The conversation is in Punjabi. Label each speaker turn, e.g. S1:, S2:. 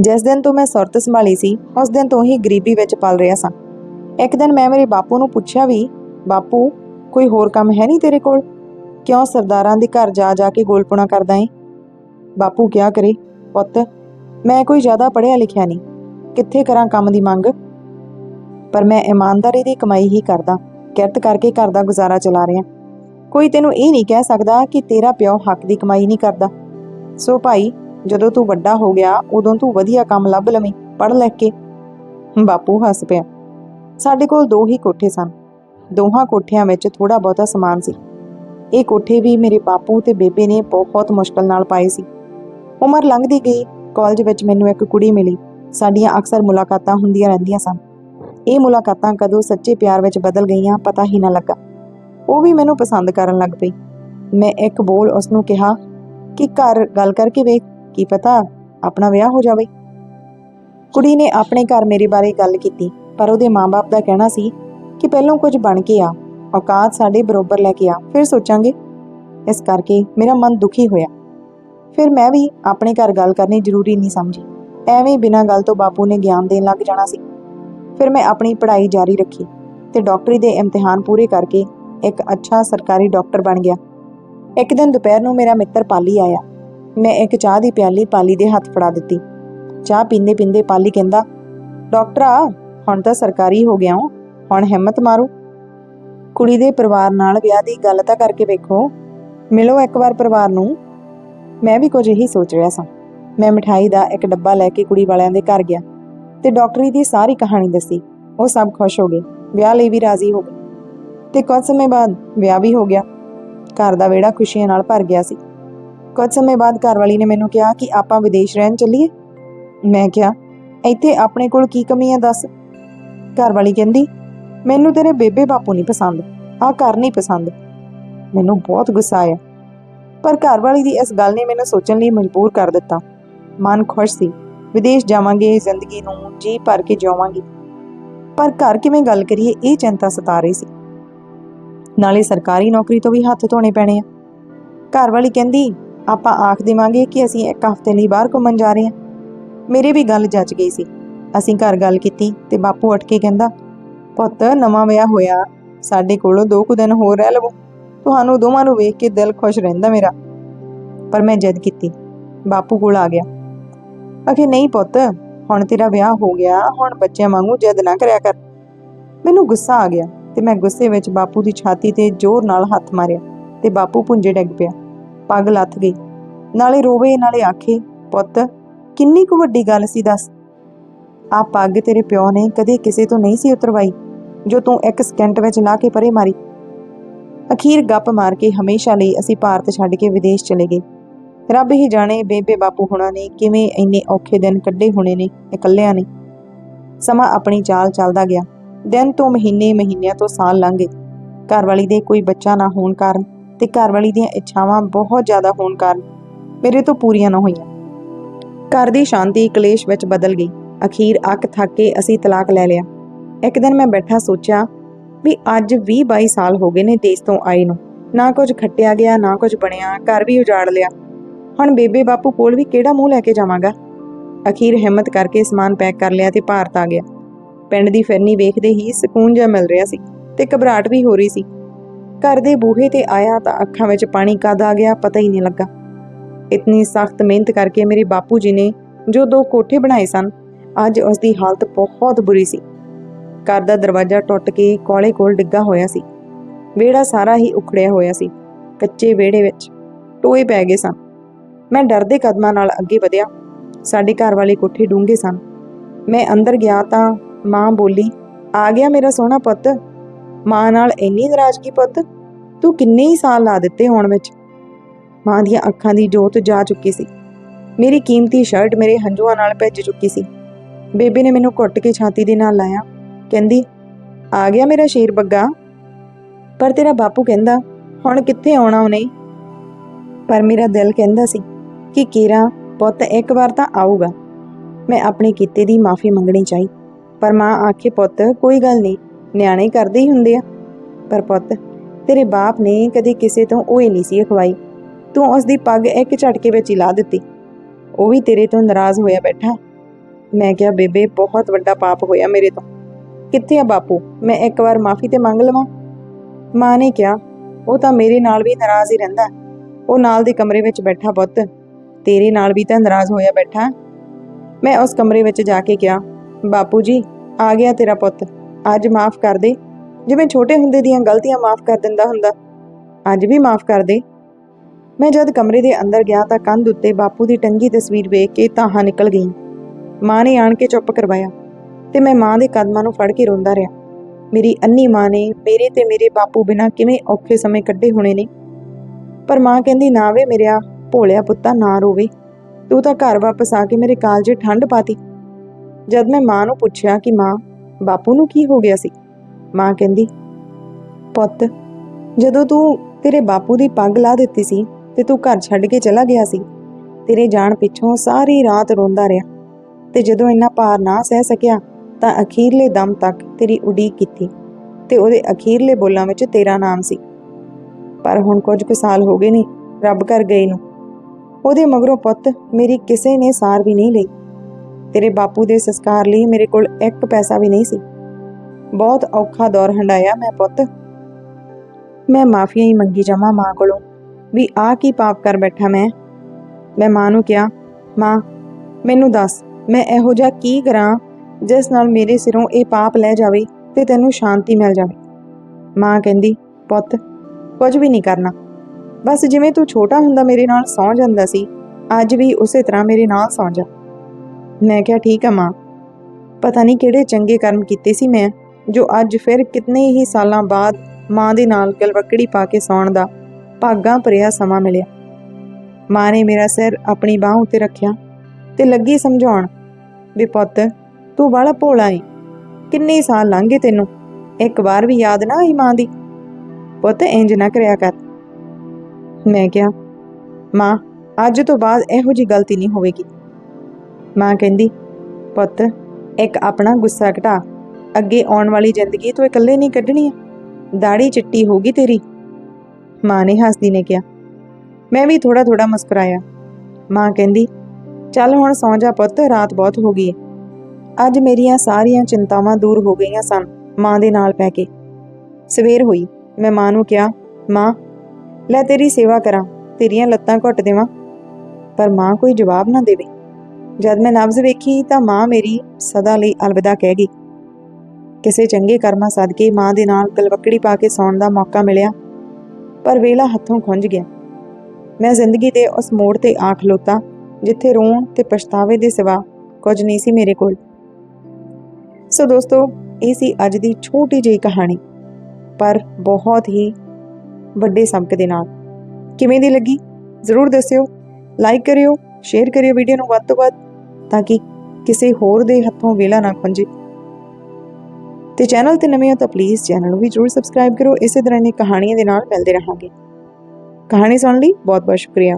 S1: ਜਿਸ ਦਿਨ ਤੋਂ ਮੈਂ ਸੁਰਤ ਸੰਭਾਲੀ ਸੀ, ਉਸ ਦਿਨ ਤੋਂ ਹੀ ਗਰੀਬੀ ਵਿੱਚ ਪਲ ਰਿਹਾ ਸਾਂ। ਇੱਕ ਦਿਨ ਮੈਂ ਮੇਰੇ ਬਾਪੂ ਨੂੰ ਪੁੱਛਿਆ ਵੀ, ਬਾਪੂ, ਕੋਈ ਹੋਰ ਕੰਮ ਹੈ ਨਹੀਂ ਤੇਰੇ ਕੋਲ? ਕਿਉਂ ਸਰਦਾਰਾਂ ਦੇ ਘਰ ਜਾ ਜਾ ਕੇ ਗੋਲਪੁਣਾ ਕਰਦਾ ਏ? ਬਾਪੂ ਕਿਆ ਕਰੇ, ਪੁੱਤ, ਮੈਂ ਕੋਈ ਜ਼ਿਆਦਾ ਪੜ੍ਹਿਆ ਲਿਖਿਆ ਨਹੀਂ। ਕਿੱਥੇ ਕਰਾਂ ਕੰਮ ਦੀ ਮੰਗ? ਪਰ ਮੈਂ ਇਮਾਨਦਾਰੀ ਦੀ ਕਮਾਈ ਹੀ ਕਰਦਾ, ਕਿਰਤ ਕਰਕੇ ਘਰ ਦਾ ਗੁਜ਼ਾਰਾ ਚਲਾ ਰਿਹਾ। ਕੋਈ ਤੈਨੂੰ ਇਹ ਨਹੀਂ ਕਹਿ ਸਕਦਾ ਕਿ ਤੇਰਾ ਪਿਓ ਹੱਕ ਦੀ ਕਮਾਈ ਨਹੀਂ ਕਰਦਾ। ਸੋ ਭਾਈ ਜਦੋਂ ਤੂੰ ਵੱਡਾ ਹੋ ਗਿਆ, ਉਦੋਂ ਤੂੰ ਵਧੀਆ ਕੰਮ ਲੱਭ ਲਵੇਂ, ਪੜ੍ਹ ਲਿਖ ਕੇ। ਬਾਪੂ ਹੱਸ ਪਿਆ। ਸਾਡੇ ਕੋਲ ਦੋ ਹੀ ਕੋਠੇ ਸਨ। ਦੋਹਾਂ ਕੋਠਿਆਂ ਵਿੱਚ ਥੋੜਾ ਬਹੁਤਾ ਸਮਾਨ ਸੀ। ਇਹ ਕੋਠੇ ਵੀ ਮੇਰੇ ਬਾਪੂ ਤੇ ਬੇਬੇ ਨੇ ਬਹੁਤ ਮੁਸ਼ਕਲ ਨਾਲ ਪਾਏ ਸੀ। ਉਮਰ ਲੰਘਦੀ ਗਈ, ਕਾਲਜ ਵਿੱਚ ਮੈਨੂੰ ਇੱਕ ਕੁੜੀ ਮਿਲੀ। ਸਾਡੀਆਂ ਅਕਸਰ ਮੁਲਾਕਾਤਾਂ ਹੁੰਦੀਆਂ ਰਹਿੰਦੀਆਂ ਸਨ। ਇਹ ਮੁਲਾਕਾਤਾਂ ਕਦੋਂ ਸੱਚੇ ਪਿਆਰ ਵਿੱਚ ਬਦਲ ਗਈਆਂ, ਪਤਾ ਹੀ ਨਾ ਲੱਗਾ। ਉਹ ਵੀ ਮੈਨੂੰ ਪਸੰਦ ਕਰਨ ਲੱਗ ਪਈ। ਮੈਂ ਇੱਕ ਬੋਲ ਉਸ ਨੂੰ ਕਿਹਾ, ਕਿ ਘਰ ਗੱਲ ਕਰਕੇ ਵੇਖ ਕੀ ਪਤਾ ਆਪਣਾ ਵਿਆਹ ਹੋ ਜਾਵੇ। ਕੁੜੀ ਨੇ ਆਪਣੇ ਘਰ ਮੇਰੇ ਬਾਰੇ ਗੱਲ ਕੀਤੀ, ਪਰ ਉਹਦੇ ਮਾਪੇ ਦਾ ਕਹਿਣਾ ਸੀ ਕਿ ਪਹਿਲਾਂ ਕੁਝ ਬਣ ਕੇ ਆ, ਔਕਾਤ ਸਾਡੇ ਬਰੋਬਰ ਲੈ ਕੇ ਆ, ਫਿਰ ਸੋਚਾਂਗੇ। ਇਸ ਕਰਕੇ ਮੇਰਾ ਮਨ ਦੁਖੀ ਹੋਇਆ। ਫਿਰ ਮੈਂ ਵੀ ਆਪਣੇ ਘਰ ਗੱਲ ਕਰਨੀ ਜ਼ਰੂਰੀ ਨਹੀਂ ਸਮਝੀ। ਐਵੇਂ ਬਿਨਾਂ ਗੱਲ ਤੋਂ ਬਾਪੂ ਨੇ ਗਿਆਨ ਦੇਣ ਲੱਗ ਜਾਣਾ ਸੀ। ਫਿਰ ਮੈਂ ਆਪਣੀ ਪੜ੍ਹਾਈ ਜਾਰੀ ਰੱਖੀ ਤੇ ਡਾਕਟਰੀ ਦੇ ਇਮਤਿਹਾਨ ਪੂਰੇ ਕਰਕੇ ਇੱਕ ਅੱਛਾ ਸਰਕਾਰੀ ਡਾਕਟਰ ਬਣ ਗਿਆ। ਇੱਕ ਦਿਨ ਦੁਪਹਿਰ ਨੂੰ ਮੇਰਾ ਮਿੱਤਰ ਪਾਲੀ ਆਇਆ। ਮੈਂ ਇੱਕ ਚਾਹ ਦੀ ਪਿਆਲੀ ਪਾਲੀ ਦੇ ਹੱਥ ਫੜਾ ਦਿੱਤੀ। ਚਾਹ ਪੀਂਦੇ ਪੀਂਦੇ ਪਾਲੀ ਕਹਿੰਦਾ, ਡਾਕਟਰਾ ਹੁਣ ਤਾਂ ਸਰਕਾਰੀ ਹੋ ਗਿਆ ਹਾਂ ਹੁਣ ਹਿੰਮਤ ਮਾਰੋ। ਕੁੜੀ ਦੇ ਪਰਿਵਾਰ ਨਾਲ ਵਿਆਹ ਦੀ ਗੱਲ ਤਾਂ ਕਰਕੇ ਵੇਖੋ। ਮਿਲੋ ਇੱਕ ਵਾਰ ਪਰਿਵਾਰ ਨੂੰ। ਮੈਂ ਵੀ ਕੁਝ ਇਹੀ ਸੋਚ ਰਿਹਾ ਸਾਂ। ਮੈਂ ਮਠਾਈ ਦਾ ਇੱਕ ਡੱਬਾ ਲੈ ਕੇ ਕੁੜੀ ਵਾਲਿਆਂ ਦੇ ਘਰ ਗਿਆ ਤੇ ਡਾਕਟਰੀ ਦੀ ਸਾਰੀ ਕਹਾਣੀ ਦੱਸੀ। ਉਹ ਸਭ ਖੁਸ਼ ਹੋ ਗਏ। ਵਿਆਹ ਲਈ ਵੀ ਰਾਜ਼ੀ ਹੋ ਗਏ। ਤੇ ਕੁਝ ਸਮੇਂ ਬਾਅਦ ਵਿਆਹ ਵੀ ਹੋ ਗਿਆ। ਘਰ ਦਾ ਵਿਹੜਾ ਖੁਸ਼ੀਆਂ ਨਾਲ ਭਰ ਗਿਆ ਸੀ। ਕੁਝ ਸਮੇਂ ਬਾਅਦ ਘਰਵਾਲੀ ਨੇ ਮੈਨੂੰ ਕਿਹਾ ਕਿ ਆਪਾਂ ਵਿਦੇਸ਼ ਰਹਿਣ ਚੱਲੀਏ। ਮੈਂ ਕਿਹਾ, ਇੱਥੇ ਆਪਣੇ ਕੋਲ ਕੀ ਕਮੀ ਹੈ ਦੱਸ? ਘਰਵਾਲੀ ਕਹਿੰਦੀ, ਮੈਨੂੰ ਤੇਰੇ ਬੇਬੇ ਬਾਪੂ ਨਹੀਂ ਪਸੰਦ, ਆਹ ਘਰ ਨਹੀਂ ਪਸੰਦ। ਮੈਨੂੰ ਬਹੁਤ ਗੁੱਸਾ ਆਇਆ। ਪਰ ਘਰਵਾਲੀ ਦੀ ਇਸ ਗੱਲ ਨੇ ਮੈਨੂੰ ਸੋਚਣ ਲਈ ਮਜਬੂਰ ਕਰ ਦਿੱਤਾ। ਮਨ ਖੁਸ਼ ਸੀ, ਵਿਦੇਸ਼ ਜਾਵਾਂਗੇ, ਜ਼ਿੰਦਗੀ ਨੂੰ ਜੀ ਭਰ ਕੇ ਜਿਉਵਾਂਗੇ ਪਰ ਘਰ ਕਿਵੇਂ ਗੱਲ ਕਰੀਏ, ਇਹ ਚਿੰਤਾ ਸਤਾ ਰਹੀ ਸੀ। ਨਾਲੇ ਸਰਕਾਰੀ ਨੌਕਰੀ ਤੋਂ ਵੀ ਹੱਥ ਧੋਣੇ ਪੈਣੇ ਆ। ਘਰ ਵਾਲੀ ਕਹਿੰਦੀ ਆਪਾਂ ਆਖ ਦੇਵਾਂਗੇ ਕਿ ਅਸੀਂ ਇੱਕ ਹਫ਼ਤੇ ਲਈ ਬਾਹਰ ਘੁੰਮਣ ਜਾ ਰਹੇ ਹਾਂ। ਮੇਰੇ ਵੀ ਗੱਲ ਜੱਜ ਗਈ ਸੀ। ਅਸੀਂ ਘਰ ਗੱਲ ਕੀਤੀ ਤੇ ਬਾਪੂ ਅਟ ਕੇ ਕਹਿੰਦਾ, ਪੁੱਤ, ਨਵਾਂ ਵਿਆਹ ਹੋਇਆ। ਸਾਡੇ ਕੋਲੋਂ ਦੋ ਕੁ ਦਿਨ ਹੋਰ ਰਹਿ ਲਵੋ। ਤੁਹਾਨੂੰ ਦੋਵਾਂ ਨੂੰ ਵੇਖ ਕੇ ਦਿਲ ਖੁਸ਼ ਰਹਿੰਦਾ ਮੇਰਾ। ਪਰ ਮੈਂ ਜਿੱਦ ਕੀਤੀ। ਬਾਪੂ ਕੋਲ ਆ ਗਿਆ। ਅਖੇ, ਨਹੀਂ ਪੁੱਤ, ਹੁਣ ਤੇਰਾ ਵਿਆਹ ਹੋ ਗਿਆ। ਹੁਣ ਬੱਚਿਆਂ ਵਾਂਗੂ ਜਿੱਦ ਨਾ ਕਰਿਆ ਕਰ। ਮੈਨੂੰ ਗੁੱਸਾ ਆ ਗਿਆ ਤੇ ਮੈਂ ਗੁੱਸੇ ਵਿੱਚ ਬਾਪੂ ਦੀ ਛਾਤੀ ਤੇ ਜ਼ੋਰ ਨਾਲ ਹੱਥ ਮਾਰਿਆ ਤੇ ਬਾਪੂ ਪੁੰਜੇ ਡਿੱਗ ਪਿਆ। ਪੱਗ ਲੱਥ ਗਈ। ਨਾਲੇ ਰੋਵੇ, ਨਾਲੇ ਆਖੇ, ਪੁੱਤ, ਕਿੰਨੀ ਕੁ ਵੱਡੀ ਗੱਲ ਸੀ, ਦੱਸ। ਆ ਪੱਗ ਤੇਰੇ ਪਿਓ ਨੇ ਕਦੇ ਕਿਸੇ ਤੋਂ ਨਹੀਂ ਸੀ ਉਤਰਵਾਈ, ਜੋ ਤੂੰ ਇੱਕ ਸਕਿੰਟ ਵਿੱਚ ਲਾ ਕੇ ਪਰੇ ਮਾਰੀ। ਅਖੀਰ ਗੱਪ ਮਾਰ ਕੇ ਹਮੇਸ਼ਾ ਲਈ ਅਸੀਂ ਭਾਰਤ ਛੱਡ ਕੇ ਵਿਦੇਸ਼ ਚਲੇ ਗਏ। ਰੱਬ ਹੀ ਜਾਣੇ ਬੇਬੇ ਬਾਪੂ ਹੁਣਾਂ ਨੇ ਕਿਵੇਂ ਇੰਨੇ ਔਖੇ ਦਿਨ ਕੱਢੇ ਹੋਣੇ ਨੇ, ਇਕੱਲਿਆਂ ਨੇ। ਸਮਾਂ ਆਪਣੀ ਚਾਲ ਚੱਲਦਾ ਗਿਆ। ਦਿਨ ਤੋਂ ਮਹੀਨੇ, ਮਹੀਨਿਆਂ ਤੋਂ ਸਾਲ ਲੰਘ ਗਏ। ਘਰਵਾਲੀ ਦੇ ਕੋਈ ਬੱਚਾ ਨਾ ਹੋਣ ਕਾਰਨ ਤੇ ਘਰਵਾਲੀ ਦੀਆਂ ਇੱਛਾਵਾਂ ਬਹੁਤ ਜ਼ਿਆਦਾ ਹੋਣ ਕਾਰਨ ਮੇਰੇ ਤੋਂ ਪੂਰੀਆਂ ਨਾ ਹੋਈਆਂ। ਘਰ ਦੀ ਸ਼ਾਂਤੀ ਕਲੇਸ਼ ਵਿੱਚ ਬਦਲ ਗਈ। ਅਖੀਰ ਅੱਕ ਥੱਕ ਕੇ ਅਸੀਂ ਤਲਾਕ ਲੈ ਲਿਆ। ਇੱਕ ਦਿਨ ਮੈਂ ਬੈਠਾ ਸੋਚਿਆ ਵੀ ਅੱਜ 20 22 ਸਾਲ ਹੋ ਗਏ ਨੇ ਦੇਸ਼ ਤੋਂ ਆਏ ਨੂੰ। ਨਾ ਕੁਝ ਖੱਟਿਆ ਗਿਆ, ਨਾ ਕੁਝ ਬਣਿਆ, ਘਰ ਵੀ ਉਜਾੜ ਲਿਆ। ਹੁਣ ਬੇਬੇ ਬਾਪੂ ਕੋਲ ਵੀ ਕਿਹੜਾ ਮੂੰਹ ਲੈ ਕੇ ਜਾਵਾਂਗਾ? ਅਖੀਰ ਹਿੰਮਤ ਕਰਕੇ ਸਮਾਨ ਪੈਕ ਕਰ ਲਿਆ ਤੇ ਭਾਰਤ ਆ ਗਿਆ। ਪਿੰਡ ਦੀ ਫਿਰਨੀ ਵੇਖਦੇ ਹੀ ਸਕੂਨ ਜਿਹਾ ਮਿਲ ਰਿਹਾ ਸੀ ਤੇ ਘਬਰਾਹਟ ਵੀ ਹੋ ਰਹੀ ਸੀ। ਘਰ ਦੇ ਬੂਹੇ ਤੇ ਆਇਆ ਤਾਂ ਅੱਖਾਂ ਵਿੱਚ ਪਾਣੀ ਕਦ ਆ ਗਿਆ ਪਤਾ ਹੀ ਨਹੀਂ ਲੱਗਾ। ਇਤਨੀ ਸਖਤ ਮਿਹਨਤ ਕਰਕੇ ਮੇਰੇ ਬਾਪੂ ਜੀ ਨੇ ਜੋ ਦੋ ਕੋਠੇ ਬਣਾਏ ਸਨ, ਅੱਜ ਉਸ ਦੀ ਹਾਲਤ ਬਹੁਤ ਬੁਰੀ ਸੀ। ਘਰ ਦਾ ਦਰਵਾਜ਼ਾ ਟੁੱਟ ਕੇ ਕੋਲੇ ਕੋਲ ਡਿੱਗਾ ਹੋਇਆ ਸੀ। ਵਿਹੜਾ ਸਾਰਾ ਹੀ ਉਖੜਿਆ ਹੋਇਆ ਸੀ। ਕੱਚੇ ਵਿਹੜੇ ਵਿੱਚ ਟੋਏ ਪੈ ਗਏ ਸਨ। ਮੈਂ ਡਰਦੇ ਕਦਮਾਂ ਨਾਲ ਅੱਗੇ ਵਧਿਆ। ਸਾਡੇ ਘਰ ਵਾਲੇ ਕੋਠੇ ਡੂੰਘੇ ਸਨ। ਮੈਂ ਅੰਦਰ ਗਿਆ ਤਾਂ ਮਾਂ ਬੋਲੀ, ਆ ਗਿਆ ਮੇਰਾ ਸੋਹਣਾ ਪੁੱਤ। ਮਾਂ ਨਾਲ ਇੰਨੀ ਨਾਰਾਜ਼ਗੀ ਪੁੱਤ ਤੂੰ ਕਿੰਨੇ ਹੀ ਸਾਲ ਲਾ ਦਿੱਤੇ ਹੋਣ ਵਿੱਚ? ਮਾਂ ਦੀਆਂ ਅੱਖਾਂ ਦੀ ਜੋਤ ਜਾ ਚੁੱਕੀ ਸੀ। ਮੇਰੀ ਕੀਮਤੀ ਸ਼ਰਟ ਮੇਰੇ ਹੰਝੂਆਂ ਨਾਲ ਭਿੱਜ ਚੁੱਕੀ ਸੀ। ਬੇਬੇ ਨੇ ਮੈਨੂੰ ਘੁੱਟ ਕੇ ਛਾਤੀ ਦੇ ਨਾਲ ਲਾਇਆ। ਕਹਿੰਦੀ, ਆ ਗਿਆ ਮੇਰਾ ਸ਼ੇਰ ਬੱਗਾ। ਪਰ ਤੇਰਾ ਬਾਪੂ ਕਹਿੰਦਾ, ਹੁਣ ਕਿੱਥੇ ਆਉਣਾ ਉਹਨੇ? ਪਰ ਮੇਰਾ ਦਿਲ ਕਹਿੰਦਾ ਸੀ ਕਿ ਕੀਰਾ ਪੁੱਤ ਇੱਕ ਵਾਰ ਤਾਂ ਆਊਗਾ। ਮੈਂ ਆਪਣੇ ਕੀਤੇ ਦੀ ਮਾਫੀ ਮੰਗਣੀ ਚਾਹੀ। ਪਰ ਮਾਂ ਆਖੇ, ਪੁੱਤ, ਕੋਈ ਗੱਲ ਨਹੀਂ। ਨਿਆਣੇ ਕਰਦੇ ਹੀ ਹੁੰਦੇ ਆ। ਪਰ ਪੁੱਤ ਤੇਰੇ ਬਾਪ ਨੇ ਕਦੇ ਕਿਸੇ ਤੋਂ ਓਏ ਨਹੀਂ ਸੀ ਅਖਵਾਈ। ਤੂੰ ਉਸ ਦੀ ਪੱਗ ਇੱਕ ਝਟਕੇ ਵਿੱਚ ਹੀ ਲਾ ਦਿੱਤੀ। ਉਹ ਵੀ ਤੇਰੇ ਤੋਂ ਨਾਰਾਜ਼ ਹੋਇਆ ਬੈਠਾ। ਮੈਂ ਕਿਹਾ, ਬੇਬੇ, ਬਹੁਤ ਵੱਡਾ ਪਾਪ ਹੋਇਆ ਮੇਰੇ ਤੋਂ। ਕਿੱਥੇ ਆ ਬਾਪੂ? ਮੈਂ ਇੱਕ ਵਾਰ ਮਾਫੀ ਤੇ ਮੰਗ ਲਵਾਂ? ਮਾਂ ਨੇ ਕਿਹਾ, ਉਹ ਤਾਂ ਮੇਰੇ ਨਾਲ ਵੀ ਨਾਰਾਜ਼ ਹੀ ਰਹਿੰਦਾ। ਉਹ ਨਾਲ ਦੇ ਕਮਰੇ ਵਿੱਚ ਬੈਠਾ ਪੁੱਤ ਤੇਰੇ ਨਾਲ ਵੀ ਤਾਂ ਨਾਰਾਜ਼ ਹੋਇਆ ਬੈਠਾ। ਮੈਂ ਉਸ ਕਮਰੇ ਵਿੱਚ ਜਾ ਕੇ ਕਿਹਾ, ਬਾਪੂ ਜੀ, ਆ ਗਿਆ ਤੇਰਾ ਪੁੱਤ। ਅੱਜ ਮਾਫ ਕਰ ਦੇ। ਜਿਵੇਂ ਛੋਟੇ ਹੁੰਦੇ ਦੀਆਂ ਗਲਤੀਆਂ ਮਾਫ ਕਰ ਦਿੰਦਾ ਹੁੰਦਾ। ਅੱਜ ਵੀ ਮਾਫ ਕਰ ਦੇ ਮੈਂ ਜਦ ਕਮਰੇ ਦੇ ਅੰਦਰ ਗਿਆ ਤਾਂ ਕੰਧ ਉੱਤੇ ਬਾਪੂ ਦੀ ਟੰਗੀ ਤਸਵੀਰ ਵੇਖ ਕੇ ਤਾਹਾਂ ਨਿਕਲ ਗਈ। ਮਾਂ ਨੇ ਆਣ ਕੇ ਚੁੱਪ ਕਰਵਾਇਆ ਤੇ ਮੈਂ ਮਾਂ ਦੇ ਕਦਮਾਂ ਨੂੰ ਫੜ ਕੇ ਰੋਂਦਾ ਰਿਹਾ। ਮੇਰੀ ਅੰਨੀ ਮਾਂ ਨੇ ਮੇਰੇ ਤੇ ਮੇਰੇ ਬਾਪੂ ਬਿਨਾਂ ਕਿਵੇਂ ਔਖੇ ਸਮੇਂ ਕੱਢੇ ਹੋਣੇ ਨੇ? ਪਰ ਮਾਂ ਕਹਿੰਦੀ, ਨਾ ਵੇ ਮੇਰਿਆ ਭੋਲਿਆ ਪੁੱਤਾ, ਨਾ ਰੋਵੇ। ਤੂੰ ਤਾਂ ਘਰ ਵਾਪਸ ਆ ਕੇ ਮੇਰੇ ਕਾਲਜੇ ਠੰਡ ਪਾਤੀ। ਜਦ ਮੈਂ ਮਾਂ ਨੂੰ ਪੁੱਛਿਆ ਕਿ ਮਾਂ, ਬਾਪੂ ਨੂੰ ਕੀ ਹੋ ਗਿਆ ਸੀ? ਮਾਂ ਕਹਿੰਦੀ, ਪੁੱਤ, ਜਦੋਂ ਤੂੰ ਤੇਰੇ ਬਾਪੂ ਦੀ ਪੱਗ ਲਾ ਦਿੱਤੀ ਸੀ ਤੇ ਤੂੰ ਘਰ ਛੱਡ ਕੇ ਚਲਾ ਗਿਆ ਸੀ, ਤੇਰੇ ਜਾਣ ਪਿੱਛੋਂ ਸਾਰੀ ਰਾਤ ਰੋਂਦਾ ਰਿਹਾ ਤੇ ਜਦੋਂ ਇੰਨਾ ਭਾਰ ਨਾ ਸਹਿ ਸਕਿਆ ਤਾਂ ਅਖੀਰਲੇ ਦਮ ਤੱਕ ਤੇਰੀ ਉਡੀਕ ਕੀਤੀ ਤੇ ਉਹਦੇ ਅਖੀਰਲੇ ਬੋਲਾਂ ਵਿੱਚ ਤੇਰਾ ਨਾਮ ਸੀ। ਪਰ ਹੁਣ ਕੁਝ ਕੁ ਸਾਲ ਹੋ ਗਏ ਨੇ, ਰੱਬ ਕਰ ਗਏ ਨੂੰ। ਉਹਦੇ ਮਗਰੋਂ ਪੁੱਤ ਮੇਰੀ ਕਿਸੇ ਨੇ ਸਾਰ ਵੀ ਨਹੀਂ ਲਈ। ਤੇਰੇ ਬਾਪੂ ਦੇ ਸੰਸਕਾਰ ਲਈ ਮੇਰੇ ਕੋਲ ਇੱਕ ਪੈਸਾ ਵੀ ਨਹੀਂ ਸੀ। ਬਹੁਤ ਔਖਾ ਦੌਰ ਹੰਡਾਇਆ ਮੈਂ ਪੁੱਤ। ਮੈਂ ਮਾਫੀਆ ਹੀ ਮੰਗੀ ਜਾਵਾਂ ਮਾਂ ਕੋਲੋਂ। ਵੀ ਆ ਕੀ ਪਾਪ ਕਰ ਬੈਠਾ ਮੈਂ? ਮੈਂ ਮਾਂ ਨੂੰ ਕਿਹਾ, ਮਾਂ, ਮੈਨੂੰ ਦੱਸ, ਮੈਂ ਇਹੋ ਜਿਹਾ ਕੀ ਕਰਾਂ ਜਿਸ ਨਾਲ ਮੇਰੇ ਸਿਰੋਂ ਇਹ ਪਾਪ ਲੈ ਜਾਵੇ ਤੇ ਤੈਨੂੰ ਸ਼ਾਂਤੀ ਮਿਲ ਜਾਵੇ? ਮਾਂ ਕਹਿੰਦੀ, ਪੁੱਤ, ਕੁਝ ਵੀ ਨਹੀਂ ਕਰਨਾ। ਬਸ ਜਿਵੇਂ ਤੂੰ ਛੋਟਾ ਹੁੰਦਾ ਮੇਰੇ ਨਾਲ ਸੌਂ ਜਾਂਦਾ ਸੀ, ਅੱਜ ਵੀ ਉਸੇ ਤਰ੍ਹਾਂ ਮੇਰੇ ਨਾਲ ਸੌਂ ਜਾ। ਮੈਂ ਕਿਹਾ, ਠੀਕ ਆ ਮਾਂ। ਪਤਾ ਨਹੀਂ ਕਿਹੜੇ ਚੰਗੇ ਕਰਮ ਕੀਤੇ ਸੀ ਮੈਂ। ਜੋ ਅੱਜ ਫਿਰ ਕਿਤਨੇ ਹੀ ਸਾਲਾਂ ਬਾਅਦ ਮਾਂ ਦੇ ਨਾਲ ਗਲਵਕੜੀ ਪਾ ਕੇ ਸੌਣ ਦਾ ਭਾਗਾਂ ਭਰਿਆ ਸਮਾਂ ਮਿਲਿਆ। ਮਾਂ ਨੇ ਮੇਰਾ ਸਿਰ ਆਪਣੀ ਬਾਹ ਉੱਤੇ ਰੱਖਿਆ ਤੇ ਲੱਗੀ ਸਮਝਾਉਣ, ਵੀ ਪੁੱਤ, ਤੂੰ ਬੜਾ ਭੋਲਾ ਏ। ਕਿੰਨੇ ਸਾਲ ਲੰਘੇ ਤੈਨੂੰ। ਇੱਕ ਵਾਰ ਵੀ ਯਾਦ ਨਾ ਆਈ ਮਾਂ ਦੀ। ਪੁੱਤ, ਇੰਜ ਨਾ ਕਰਿਆ ਕਰ। ਮੈਂ ਕਿਹਾ, ਮਾਂ, ਅੱਜ ਤੋਂ ਬਾਅਦ ਇਹੋ ਜੀ ਗਲਤੀ ਨਹੀਂ ਹੋਵੇਗੀ। ਮਾਂ ਕਹਿੰਦੀ, ਪੁੱਤ, ਇੱਕ ਆਪਣਾ ਗੁੱਸਾ ਘਟਾ। ਅੱਗੇ ਆਉਣ ਵਾਲੀ ਜ਼ਿੰਦਗੀ ਤੂੰ ਇਕੱਲੇ ਨਹੀਂ ਕੱਢਣੀ ਹੈ। ਦਾੜੀ ਚਿੱਟੀ ਹੋ ਗਈ ਤੇਰੀ। ਮਾਂ ਨੇ ਹੱਸਦੀ ਨੇ ਕਿਹਾ। ਮੈਂ ਵੀ ਥੋੜਾ ਥੋੜਾ ਮੁਸਕਰਾਇਆ। ਮਾਂ ਕਹਿੰਦੀ, ਚੱਲ ਹੁਣ ਸੌਂ ਜਾ ਪੁੱਤ, ਰਾਤ ਬਹੁਤ ਹੋ ਗਈ ਹੈ। ਅੱਜ ਮੇਰੀਆਂ ਸਾਰੀਆਂ ਚਿੰਤਾਵਾਂ ਦੂਰ ਹੋ ਗਈਆਂ ਸਨ ਮਾਂ ਦੇ ਨਾਲ ਪੈ ਕੇ। ਸਵੇਰ ਹੋਈ। ਮੈਂ ਮਾਂ ਨੂੰ ਕਿਹਾ, ਮਾਂ, ਲੈ ਤੇਰੀ ਸੇਵਾ ਕਰਾਂ, ਤੇਰੀਆਂ ਲੱਤਾਂ ਘੁੱਟ ਦੇਵਾਂ। ਪਰ ਮਾਂ ਕੋਈ ਜਵਾਬ ਨਾ ਦੇਵੇ। ਜਦ ਮੈਂ ਨਬਜ਼ ਵੇਖੀ ਤਾਂ ਮਾਂ ਮੇਰੀ ਸਦਾ ਲਈ ਅਲਵਿਦਾ ਕਹਿ ਗਈ। ਕਿਸੇ ਚੰਗੇ ਕਰਮਾਂ ਸਦਕੇ ਮਾਂ ਦੇ ਨਾਲ ਗਲਵਕੜੀ ਪਾ ਕੇ ਸੌਣ ਦਾ ਮੌਕਾ ਮਿਲਿਆ, ਪਰ ਵੇਲਾ ਹੱਥੋਂ ਖੁੰਝ ਗਿਆ। ਮੈਂ ਜ਼ਿੰਦਗੀ ਦੇ ਉਸ ਮੋੜ ਤੇ ਆ ਖਲੋਤਾ ਜਿੱਥੇ ਰੋਣ ਤੇ ਪਛਤਾਵੇ ਦੇ ਸਿਵਾ ਕੁਝ ਨਹੀਂ ਸੀ ਮੇਰੇ ਕੋਲ। ਸੋ ਦੋਸਤੋ, ਇਹ ਸੀ ਅੱਜ ਦੀ ਛੋਟੀ ਜਿਹੀ ਕਹਾਣੀ, ਪਰ ਬਹੁਤ ਹੀ ਵੱਡੇ ਸਬਕ ਦੇ ਨਾਲ। ਕਿਵੇਂ ਦੀ ਲੱਗੀ? ਜ਼ਰੂਰ ਦੱਸਿਓ, ਲਾਈਕ ਕਰਿਓ, ਸ਼ੇਅਰ ਕਰਿਓ ਵੀਡੀਓ ਨੂੰ ਵੱਧ ਤੋਂ ਵੱਧ, ਤਾਂ ਕਿ ਕਿਸੇ ਹੋਰ ਦੇ ਹੱਥੋਂ ਵੇਲਾ ਨਾ ਖੁੰਝੇ। ਤੇ ਚੈਨਲ ਤੇ ਨਵੇਂ ਹੋ ਤਾਂ ਪਲੀਜ਼ ਚੈਨਲ ਨੂੰ ਵੀ ਜ਼ਰੂਰ ਸਬਸਕ੍ਰਾਈਬ ਕਰੋ। ਇਸੇ ਤਰ੍ਹਾਂ ਦੀ ਕਹਾਣੀਆਂ ਦੇ ਨਾਲ ਮਿਲਦੇ ਰਹਾਂਗੇ। ਕਹਾਣੀ ਸੁਣਨ ਲਈ ਬਹੁਤ ਬਹੁਤ ਸ਼ੁਕਰੀਆ।